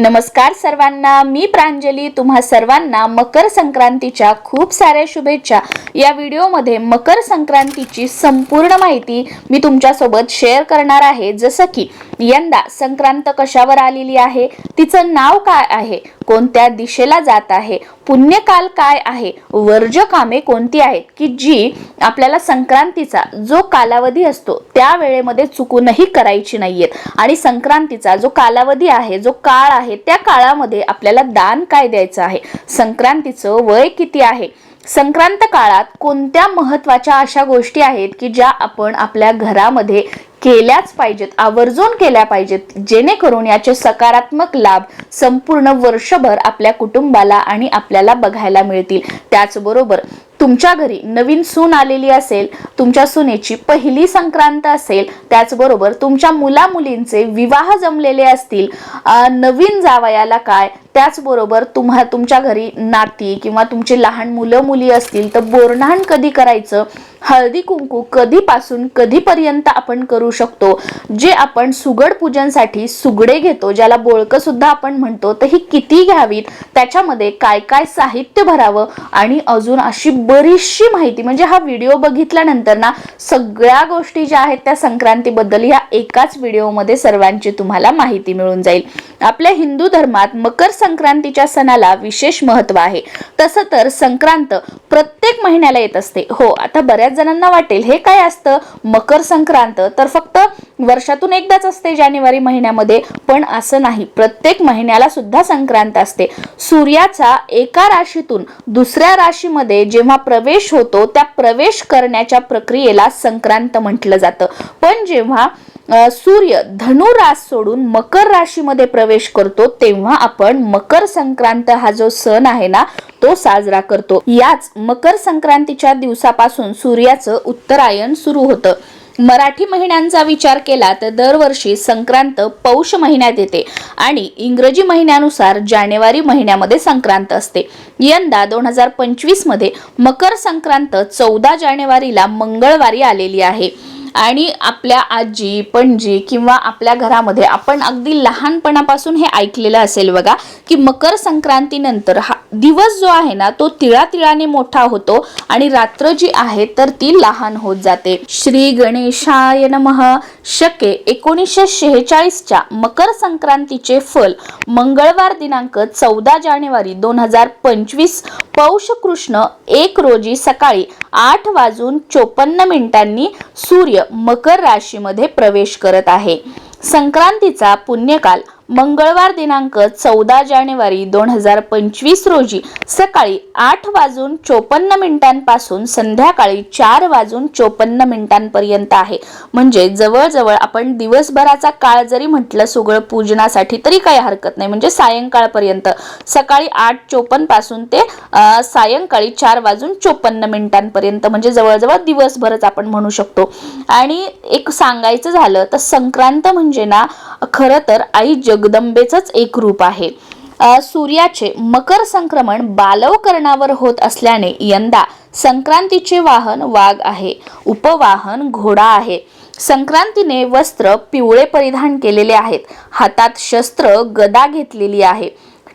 नमस्कार सर्वांना मी प्रांजली. तुम्हा सर्वांना मकर संक्रांतीच्या खूप साऱ्या शुभेच्छा. या व्हिडिओमध्ये मकर संक्रांतीची संपूर्ण माहिती मी तुमच्यासोबत शेअर करणार आहे. जसं की यंदा संक्रांत कशावर आलेली आहे? तिचं नाव काय आहे? कोणत्या दिशेला जात आहे? पुण्यकाल काय आहे? वर्ज कामे कोणती आहेत? की जी आपल्याला संक्रांतीचा जो कालावधी असतो त्या वेळेमध्ये चुकूनही करायची नाहीयेत. आणि संक्रांतीचा जो कालावधी आहे जो काळ आहे त्या काळामध्ये आपल्याला दान काय द्यायचं आहे? संक्रांतीचं वय किती आहे? संक्रांत काळात कोणत्या महत्त्वाच्या अशा गोष्टी आहेत की ज्या आपण आपल्या घरामध्ये केल्याच पाहिजेत आवर्जून केल्या पाहिजेत जेणेकरून याचे सकारात्मक लाभ संपूर्ण वर्षभर आपल्या कुटुंबाला आणि आपल्याला बघायला मिळतील. त्याचबरोबर तुमच्या घरी नवीन सून आलेली असेल तुमच्या सुनेची पहिली संक्रांत असेल त्याचबरोबर तुमच्या मुला मुलींचे विवाह जमलेले असतील नवीन जावयाला काय? त्याचबरोबर तुम्हा तुमच्या घरी नाती किंवा तुमचे लहान मुलं मुली असतील तर बोरणाण कधी करायचं? हळदी कुंकू कधीपासून कधीपर्यंत आपण करू शकतो? जे आपण सुगड पूजनसाठी सुगडे घेतो ज्याला बोळकं सुद्धा आपण म्हणतो तर ही किती घ्यावीत? त्याच्यामध्ये काय काय साहित्य भरावं? आणि अजून अशी बरीचशी माहिती म्हणजे हा व्हिडिओ बघितल्यानंतर ना सगळ्या गोष्टी ज्या आहेत त्या संक्रांतीबद्दल या एकाच व्हिडिओमध्ये सर्वांची तुम्हाला माहिती मिळून जाईल. आपल्या हिंदू धर्मात मकर संक्रांतीच्या सणाला विशेष महत्त्व आहे. तसं तर संक्रांत प्रत्येक महिन्याला येत असते. हो आता बऱ्याच जणांना वाटेल हे काय असतं? मकर संक्रांत तर फक्त वर्षातून एकदाच असते जानेवारी महिन्यामध्ये पण असं नाही. प्रत्येक महिन्याला सुद्धा संक्रांत असते. सूर्याचा एका राशीतून दुसऱ्या राशीमध्ये जेव्हा प्रवेश होतो त्या प्रवेश करण्याच्या प्रक्रियेला संक्रांत म्हटलं जातं. पण जेव्हा सूर्य धनु रास सोडून मकर राशीमध्ये प्रवेश करतो तेव्हा आपण मकर संक्रांत हा जो सण आहे ना तो साजरा करतो. याच मकर संक्रांतीच्या दिवसापासून सूर्याचं उत्तरायण सुरू होतं. मराठी महिन्यांचा विचार केला तर दरवर्षी संक्रांत पौष महिन्यात येते आणि इंग्रजी महिन्यानुसार जानेवारी महिन्यामध्ये संक्रांत असते. यंदा दोन हजार पंचवीसमध्ये मकर संक्रांत चौदा जानेवारीला मंगळवारी आलेली आहे. आणि आपल्या आजी पणजी किंवा आपल्या घरामध्ये आपण अगदी लहानपणापासून हे ऐकलेलं असेल बघा की मकर संक्रांतीनंतर हा दिवस जो आहे ना तो तिळा तिळाने मोठा होतो आणि रात्र जी आहे तर ती लहान होत जाते. श्री गणेशाय नमः. शके एकोणीसशे शेहेचाळीसच्या मकर संक्रांतीचे फल मंगळवार दिनांक चौदा जानेवारी दोन हजार पंचवीस पौष कृष्ण एक रोजी सकाळी आठ वाजून चोपन्न मिनिटांनी सूर्य मकर राशीमध्ये प्रवेश करत आहे. संक्रांतीचा पुण्यकाल मंगळवार दिनांक चौदा जानेवारी दोन हजार पंचवीस रोजी सकाळी आठ वाजून चोपन्न मिनिटांपासून संध्याकाळी चार वाजून चोपन्न मिनिटांपर्यंत आहे. म्हणजे जवळजवळ आपण दिवसभराचा काळ जरी म्हटलं सुगळ पूजनासाठी तरी काही हरकत नाही. म्हणजे सायंकाळपर्यंत. सकाळी आठ चोपन्नपासून ते सायंकाळी चार वाजून चोपन्न मिनिटांपर्यंत. म्हणजे जवळजवळ दिवसभरच आपण म्हणू शकतो. आणि एक सांगायचं झालं तर संक्रांत म्हणजे ना खरं तर आई जग जगदंबेचंच एक रूप आहे. सूर्याचे मकर संक्रमण बालवकरणावर होत असल्याने यंदा संक्रांतीचे वाहन वाघ आहे. उपवाहन घोडा आहे. संक्रांतीने वस्त्र पिवळे परिधान केलेले आहेत. हातात शस्त्र गदा घेतलेली आहे.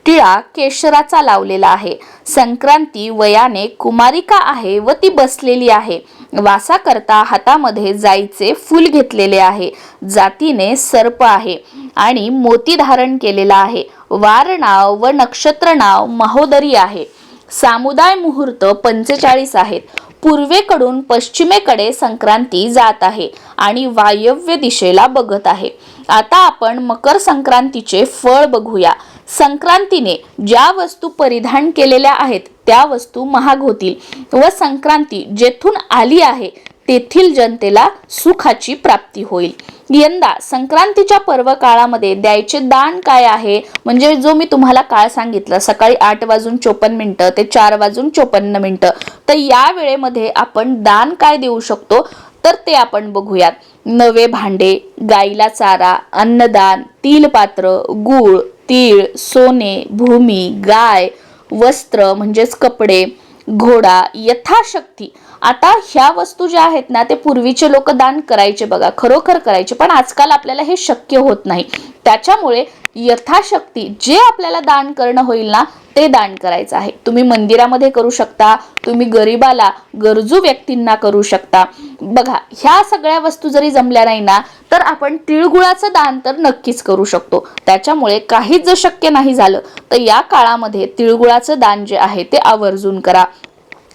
टिळा केशराचा लावलेला आहे. संक्रांती वयाने कुमारिका आहे व ती बसलेली आहे. वासा करता हातामध्ये जाईचे फूल घेतलेले आहे. जातीने सर्प आहे आणि मोती धारण केलेला आहे. वार नाव व नक्षत्र नाव महोदरी आहे. सामुदाय मुहूर्त पंचेचाळीस आहेत. पूर्वेकडून पश्चिमेकडे संक्रांती जात आहे आणि वायव्य दिशेला बघत आहे. आता आपण मकर संक्रांतीचे फळ बघूया. संक्रांतीने ज्या वस्तू परिधान केलेल्या आहेत त्या वस्तू महाग होतील व संक्रांती जेथून आली आहे तेथील जनतेला सुखाची प्राप्ती होईल. यंदा संक्रांतीच्या पर्व काळामध्ये द्यायचे दान काय आहे? म्हणजे जो मी तुम्हाला काळ सांगितलं सकाळी आठ वाजून चोपन्न मिनटं ते चार वाजून चोपन्न मिनटं तर या वेळेमध्ये आपण दान काय देऊ शकतो? तर ते आपण बघूयात. नवे भांडे गाईला चारा अन्नदान तिलपात्र गूळ तीळ सोने भूमी गाय वस्त्र म्हणजेच कपडे घोडा यथाशक्ती. आता ह्या वस्तू ज्या आहेत ना ते पूर्वीचे लोक दान करायचे बघा खरोखर करायचे पण आजकाल आपल्याला हे शक्य होत नाही. त्याच्यामुळे यथाशक्ती जे आपल्याला दान करणं होईल ना ते दान करायचं आहे. तुम्ही मंदिरामध्ये करू शकता तुम्ही गरीबाला गरजू व्यक्तींना करू शकता. बघा ह्या सगळ्या वस्तू जरी जमल्या नाही ना तर आपण तिळगुळाचं दान तर नक्कीच करू शकतो. त्याच्यामुळे काहीच जर शक्य नाही झालं तर या काळामध्ये तिळगुळाचं दान जे आहे ते आवर्जून करा.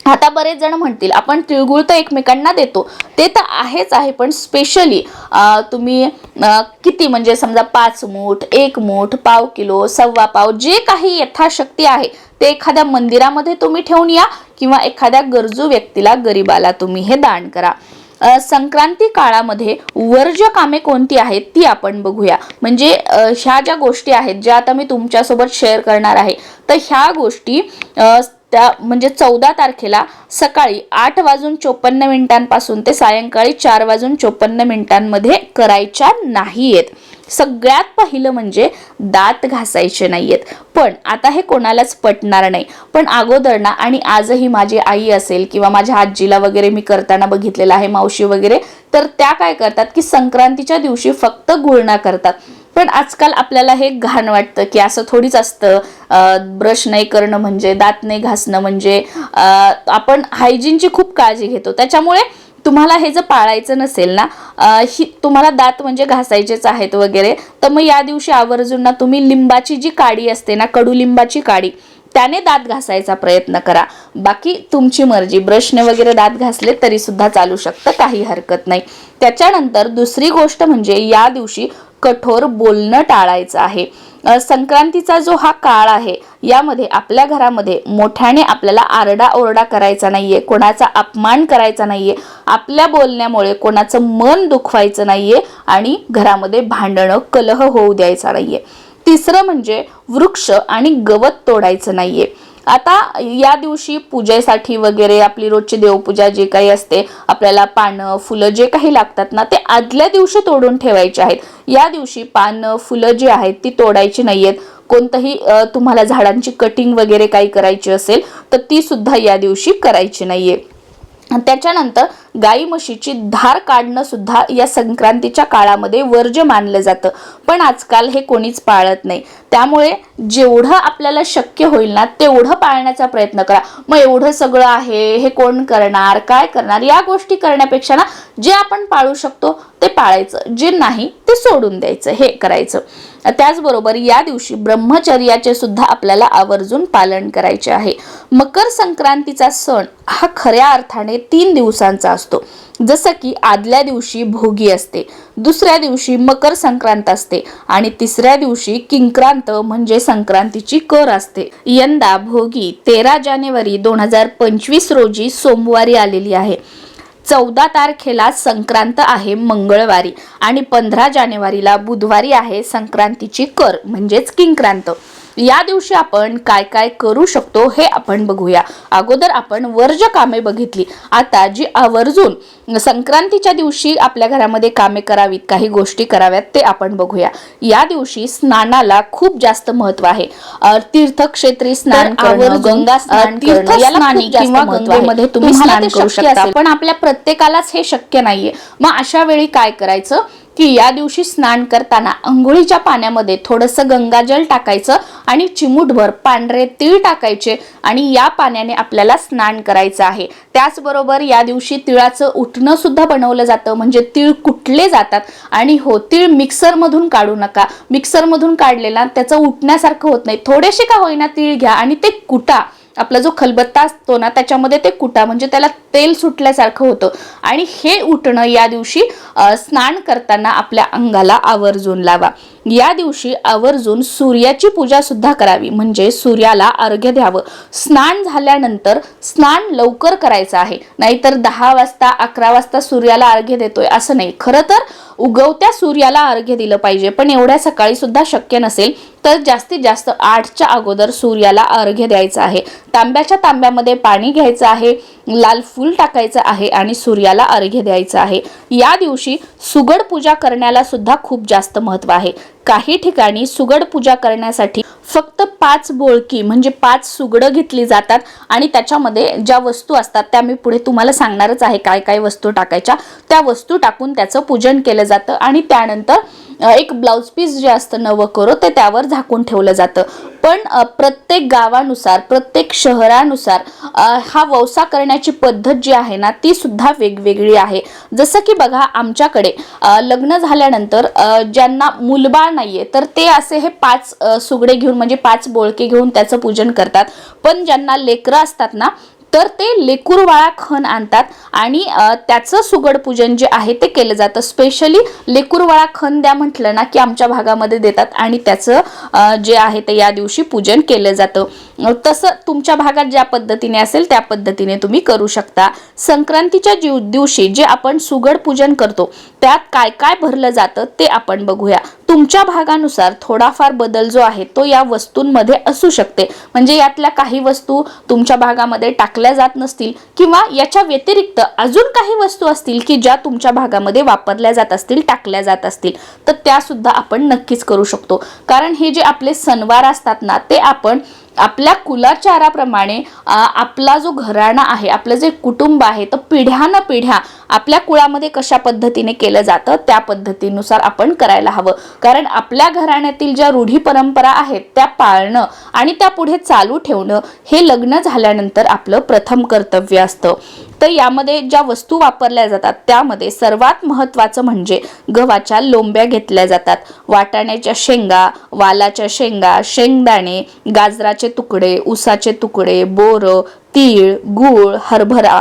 आता बरेच जण म्हणतील आपण तिळगुळ तर एकमेकांना देतो. ते तर आहेच आहे पण स्पेशली तुम्ही किती? म्हणजे समजा पाच मूठ एक मूठ पाव किलो सव्वा पाव जे काही यथाशक्ती आहे ते एखाद्या मंदिरामध्ये तुम्ही ठेवून या किंवा एखाद्या गरजू व्यक्तीला गरीबाला तुम्ही हे दान करा. संक्रांती काळामध्ये वर्ज्य कामे कोणती आहेत ती आपण बघूया. म्हणजे ह्या ज्या गोष्टी आहेत ज्या आता मी तुमच्यासोबत शेअर करणार आहे तर ह्या गोष्टी त्या म्हणजे चौदा तारखेला सकाळी आठ वाजून चोपन्न मिनिटांपासून ते सायंकाळी चार वाजून चोपन्न मिनिटांमध्ये करायच्या नाहीयेत. सगळ्यात पहिलं म्हणजे दात घासायचे नाहीयेत. पण आता हे कोणालाच पटणार नाही. पण अगोदर ना आणि आजही माझी आई असेल किंवा माझ्या आजीला वगैरे मी करताना बघितलेलं आहे मावशी वगैरे तर त्या काय करतात की संक्रांतीच्या दिवशी फक्त गुळणा करतात. पण आजकाल आपल्याला हे घाण वाटतं की असं थोडीच असतं. ब्रश नाही करणं म्हणजे दात नाही घासणं म्हणजे आपण हायजीनची खूप काळजी घेतो. त्याच्यामुळे तुम्हाला हे जर पाळायचं नसेल ना ही तुम्हाला दात म्हणजे घासायचेच आहेत वगैरे तर मग या दिवशी आवर्जून ना तुम्ही लिंबाची जी काडी असते ना कडुलिंबाची काडी त्याने दात घासायचा प्रयत्न करा. बाकी तुमची मर्जी ब्रशने वगैरे दात घासले तरी सुद्धा चालू शकतं काही हरकत नाही. त्याच्यानंतर दुसरी गोष्ट म्हणजे या दिवशी कठोर बोलणं टाळायचं आहे. संक्रांतीचा जो हा काळ आहे यामध्ये आपल्या घरामध्ये मोठ्याने आपल्याला आरडा ओरडा करायचा नाहीये कोणाचा अपमान करायचा नाहीये आपल्या बोलण्यामुळे कोणाचं मन दुखवायचं नाहीये आणि घरामध्ये भांडणं कलह होऊ द्यायचा नाहीये. तिसरं म्हणजे वृक्ष आणि गवत तोडायचं नाहीये. आता या दिवशी पूजेसाठी वगैरे आपली रोजची देवपूजा जे काही असते आपल्याला पानं फुलं जे काही लागतात ना ते आदल्या दिवशी तोडून ठेवायचे आहेत. या दिवशी पानं फुलं जी आहेत ती तोडायची नाहीयेत. कोणतंही तुम्हाला झाडांची कटिंग वगैरे काही करायची असेल तर ती सुद्धा या दिवशी करायची नाहीये. त्याच्यानंतर गाई म्हशीची धार काढणं सुद्धा या संक्रांतीच्या काळामध्ये वर्ज्य मानलं जातं. पण आजकाल हे कोणीच पाळत नाही. त्यामुळे जेवढं आपल्याला शक्य होईल ना तेवढं पाळण्याचा प्रयत्न करा. मग एवढं सगळं आहे हे कोण करणार काय करणार या गोष्टी करण्यापेक्षा ना जे आपण पाळू शकतो ते पाळायचं. जे नाही ते सोडून द्यायचं हे करायचं. त्याचबरोबर या दिवशी ब्रह्मचर्याचे सुद्धा आपल्याला आवर्जून पालन करायचे आहे. मकर संक्रांतीचा सण हा खऱ्या अर्थाने तीन दिवसांचा असतो. जसं की आदल्या दिवशी भोगी असते दुसऱ्या दिवशी मकर संक्रांत असते आणि तिसऱ्या दिवशी किंक्रांत म्हणजे संक्रांतीची कर असते. यंदा भोगी तेरा जानेवारी दोन हजार पंचवीस रोजी सोमवारी आलेली आहे. चौदा तारखेला संक्रांत आहे मंगळवारी आणि पंधरा जानेवारीला बुधवारी आहे संक्रांतीची कर म्हणजेच किंक्रांत. या दिवशी आपण काय काय करू शकतो हे आपण बघूया. अगोदर आपण वर्ज कामे बघितली. आता जी आवर्जून संक्रांतीच्या दिवशी आपल्या घरामध्ये कामे करावीत काही गोष्टी कराव्यात ते आपण बघूया. या दिवशी स्नानाला खूप जास्त महत्त्व आहे. तीर्थक्षेत्री स्नान गंगा स्नान किंवा. गंगेमध्ये तुम्ही स्नान करू शकता. पण आपल्या प्रत्येकालाच हे शक्य नाहीये. मग अशा वेळी काय करायचं? की या दिवशी स्नान करताना अंघोळीच्या पाण्यामध्ये थोडंसं गंगाजल टाकायचं आणि चिमूटभर पांढरे तीळ टाकायचे आणि या पाण्याने आपल्याला स्नान करायचं आहे. त्याचबरोबर या दिवशी तिळाचं उठणं सुद्धा बनवलं जातं. म्हणजे तीळ कुटले जातात? आणि हो तीळ मिक्सरमधून काढू नका. मिक्सरमधून काढलेला त्याचं उठण्यासारखं होत नाही. थोडेसे का होईना तीळ घ्या आणि ते कुटा. आपला जो खलबत्ता असतो ना त्याच्यामध्ये ते कुटा म्हणजे त्याला तेल सुटल्यासारखं होतं. आणि हे उठणं या दिवशी स्नान करताना आपल्या अंगाला आवर्जून लावा. या दिवशी आवर्जून सूर्याची पूजा सुद्धा करावी. म्हणजे सूर्याला अर्घ्य द्यावं. स्नान झाल्यानंतर स्नान लवकर करायचं आहे. नाहीतर दहा वाजता अकरा वाजता सूर्याला अर्घ्य देतोय असं नाही. खरं तर उगवत्या सूर्याला अर्घ्य दिलं पाहिजे. पण एवढ्या सकाळी सुद्धा शक्य नसेल तर जास्तीत जास्त आठच्या अगोदर सूर्याला अर्घ्य द्यायचं आहे. तांब्याच्या तांब्यामध्ये पाणी घ्यायचं आहे लाल फूल टाकायचं आहे आणि सूर्याला अर्घ्य द्यायचं आहे. या दिवशी सुगड पूजा करण्याला सुद्धा खूप जास्त महत्त्व आहे. काही ठिकाणी सुगड पूजा करण्यासाठी फक्त पाच बोळकी म्हणजे पाच सुगडं घेतली जातात आणि त्याच्यामध्ये ज्या वस्तू असतात त्या मी पुढे तुम्हाला सांगणारच आहे काय काय वस्तू टाकायच्या. त्या वस्तू टाकून त्याचं पूजन केलं जातं आणि त्यानंतर एक ब्लाऊज पीस जे असतं नवं करो ते त्यावर झाकून ठेवलं जातं. पण प्रत्येक गावानुसार प्रत्येक शहरानुसार हा वसा करण्याची पद्धत जी आहे ना ती सुद्धा वेगवेगळी आहे. जसं की बघा आमच्याकडे लग्न झाल्यानंतर ज्यांना मुलबाळ नाहीये तर ते असे हे पाच सुगडे घेऊन म्हणजे पाच बोळके घेऊन त्याचं पूजन करतात. पण ज्यांना लेकरं असतात ना तर ते लेकूरवाळा खण आणतात आणि त्याचं सुगड पूजन जे आहे ते केलं जातं. स्पेशली लेकूरवाळा खण द्या म्हटलं ना की आमच्या भागामध्ये देतात आणि त्याचं जे आहे ते या दिवशी पूजन केलं जातं. तसं तुमच्या भागात ज्या पद्धतीने असेल त्या पद्धतीने तुम्ही करू शकता. संक्रांतीच्या जीव दिवशी जे आपण सुगड पूजन करतो त्यात काय काय भरलं जातं ते आपण बघूया. तुमच्या भागानुसार थोडाफार बदल जो आहे तो या वस्तूंमध्ये असू शकते. म्हणजे यातल्या काही वस्तू तुमच्या भागामध्ये टाकल्या जात नसतील किंवा याच्या व्यतिरिक्त अजून काही वस्तू असतील की ज्या तुमच्या भागामध्ये वापरल्या जात असतील टाकल्या जात असतील. तर त्या सुद्धा आपण नक्कीच करू शकतो. कारण हे जे आपले सणवार असतात ना ते आपण आपल्या कुलाचाराप्रमाणे आपला जो घराणा आहे आपलं जे कुटुंब आहे तर पिढ्यान पिढ्या आपल्या कुळामध्ये कशा पद्धतीने केलं जातं त्या पद्धतीनुसार आपण करायला हवं. कारण आपल्या घराण्यातील ज्या रूढी परंपरा आहेत त्या पाळणं आणि त्या पुढे चालू ठेवणं हे लग्न झाल्यानंतर आपलं प्रथम कर्तव्य असतं. तर यामध्ये ज्या वस्तू वापरल्या जातात त्यामध्ये सर्वात महत्त्वाचं म्हणजे गव्हाच्या लोंब्या घेतल्या जातात. वाटाण्याच्या शेंगा वालाच्या शेंगा शेंगदाणे गाजराचे तुकडे उसाचे तुकडे बोरं तीळ गूळ हरभरा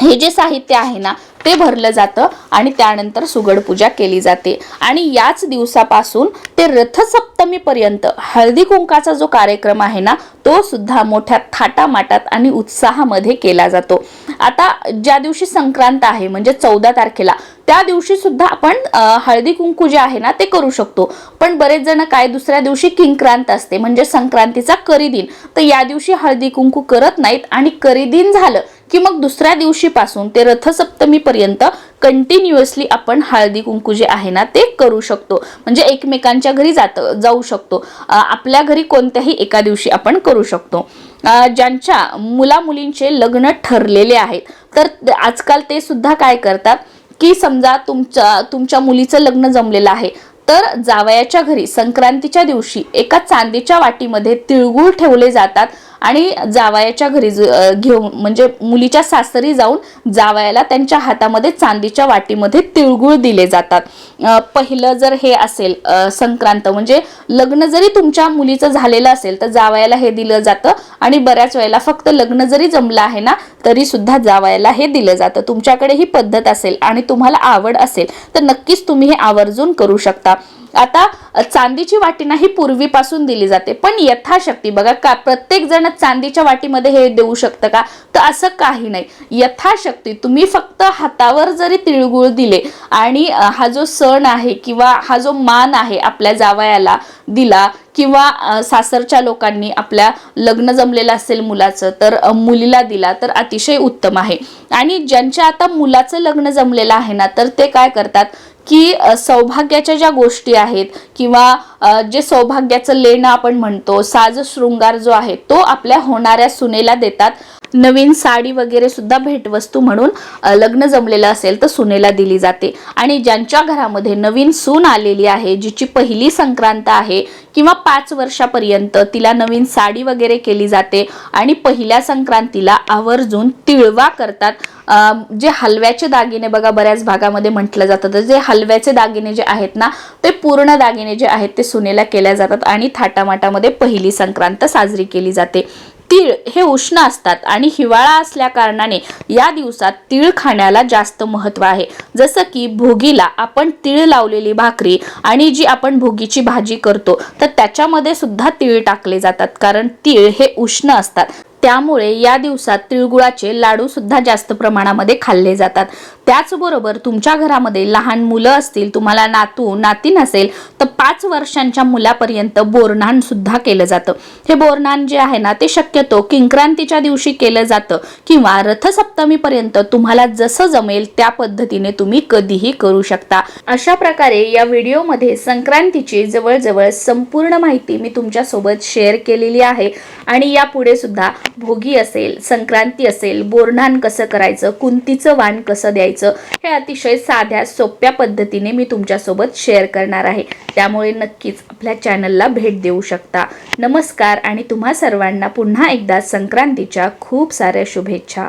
हे जे साहित्य आहे ना ते भरलं जातं आणि त्यानंतर सुगड पूजा केली जाते. आणि याच दिवसापासून ते रथसप्तमीपर्यंत हळदी कुंकाचा जो कार्यक्रम आहे ना तो सुद्धा मोठ्या थाटामाटात आणि उत्साहामध्ये केला जातो. आता ज्या दिवशी संक्रांत आहे म्हणजे चौदा तारखेला त्या दिवशी सुद्धा आपण हळदी कुंकू जे आहे ना ते करू शकतो. पण बरेच जण काय दुसऱ्या दिवशी किंक्रांत असते म्हणजे संक्रांतीचा करीदिन तर या दिवशी हळदी कुंकू करत नाहीत आणि करीदिन झालं की मग दुसऱ्या दिवशीपासून ते रथसप्तमीपर्यंत कंटिन्युअसली आपण हळदी कुंकू जे आहे ना ते करू शकतो. म्हणजे एकमेकांच्या घरी जात जाऊ शकतो. आपल्या घरी कोणत्याही एका दिवशी आपण करू शकतो. ज्यांच्या मुला मुलींचे लग्न ठरलेले आहेत. तर आजकाल ते सुद्धा काय करतात की समजा तुमच्या तुमच्या मुलीचं लग्न जमलेलं आहे तर जावयाच्या घरी संक्रांतीच्या दिवशी एका चांदीच्या वाटीमध्ये तिळगुळ ठेवले जातात. आणि जावयाच्या घरी घेऊन म्हणजे मुलीच्या सासरी जाऊन जावयाला त्यांच्या हातामध्ये चांदीच्या वाटीमध्ये तिळगुळ दिले जातात. पहिलं जर हे असेल संक्रांत म्हणजे लग्न जरी तुमच्या मुलीचं झालेलं असेल तर जावयाला हे दिलं जातं आणि बऱ्याच वेळेला फक्त लग्न जरी जमलं आहे ना तरी सुद्धा जावयाला हे दिलं जातं. तुमच्याकडे ही पद्धत असेल आणि तुम्हाला आवड असेल तर नक्कीच तुम्ही हे आवर्जून करू शकता. आता चांदीची वाटी नाही पूर्वीपासून दिली जाते. पण यथाशक्ती बघा का प्रत्येक जण चांदीच्या वाटीमध्ये हे देऊ शकतं का? तर असं काही नाही. यथाशक्ती तुम्ही फक्त हातावर जरी तिळगुळ दिले आणि हा जो सण आहे किंवा हा जो मान आहे आपल्या जावयाला दिला किंवा सासरच्या लोकांनी आपल्या लग्न जमलेलं असेल मुलाचं तर मुलीला दिला तर अतिशय उत्तम आहे. आणि ज्यांच्या आता मुलाचं लग्न जमलेलं आहे ना तर ते काय करतात की सौभाग्याच्या ज्या गोष्टी आहेत किंवा जे सौभाग्याचं लेणं आपण म्हणतो साज शृंगार जो आहे तो आपल्या होणाऱ्या सुनेला देतात. नवीन साडी वगैरे सुद्धा भेटवस्तू म्हणून लग्न जमलेलं असेल तर सुनेला दिली जाते. आणि ज्यांच्या घरामध्ये नवीन सून आलेली आहे जिची पहिली संक्रांत आहे किंवा पाच वर्षापर्यंत तिला नवीन साडी वगैरे केली जाते आणि पहिल्या संक्रांतीला आवर्जून तिळवा करतात. जे हलव्याचे दागिने बघा बऱ्याच भागामध्ये म्हटलं जातं. तर जे हलव्याचे दागिने जे आहेत ना ते पूर्ण दागिने जे आहेत ते सुनेला केल्या जातात आणि थाटामाटामध्ये पहिली संक्रांत साजरी केली जाते. तीळ हे उष्ण असतात आणि हिवाळा असल्या कारणाने या दिवसात तीळ खाण्याला जास्त महत्त्व आहे. जसं की भोगीला आपण तीळ लावलेली भाकरी आणि जी आपण भोगीची भाजी करतो तर त्याच्यामध्ये सुद्धा तीळ टाकले जातात. कारण तीळ हे उष्ण असतात. त्यामुळे या दिवसात तिळगुळाचे लाडू सुद्धा जास्त प्रमाणामध्ये खाल्ले जातात. त्याचबरोबर तुमच्या घरामध्ये लहान मुलं असतील तुम्हाला नातू नाती नसेल तर पाच वर्षांच्या मुलापर्यंत बोरनान सुद्धा केलं जातं. हे बोरनान जे आहे ना ते शक्यतो किंक्रांतीच्या दिवशी केलं जातं किंवा रथसप्तमीपर्यंत तुम्हाला जसं जमेल त्या पद्धतीने तुम्ही कधीही करू शकता. अशा प्रकारे या व्हिडिओमध्ये संक्रांतीची जवळजवळ संपूर्ण माहिती मी तुमच्यासोबत शेअर केलेली आहे आणि यापुढे सुद्धा भोगी असेल संक्रांती असेल बोरणान कसं करायचं कुंतीचं वाण कसं द्यायचं हे अतिशय साध्या सोप्या पद्धतीने मी तुमच्यासोबत शेअर करणार आहे. त्यामुळे नक्कीच आपल्या चॅनलला भेट देऊ शकता. नमस्कार आणि तुम्हा सर्वांना पुन्हा एकदा संक्रांतीच्या खूप साऱ्या शुभेच्छा.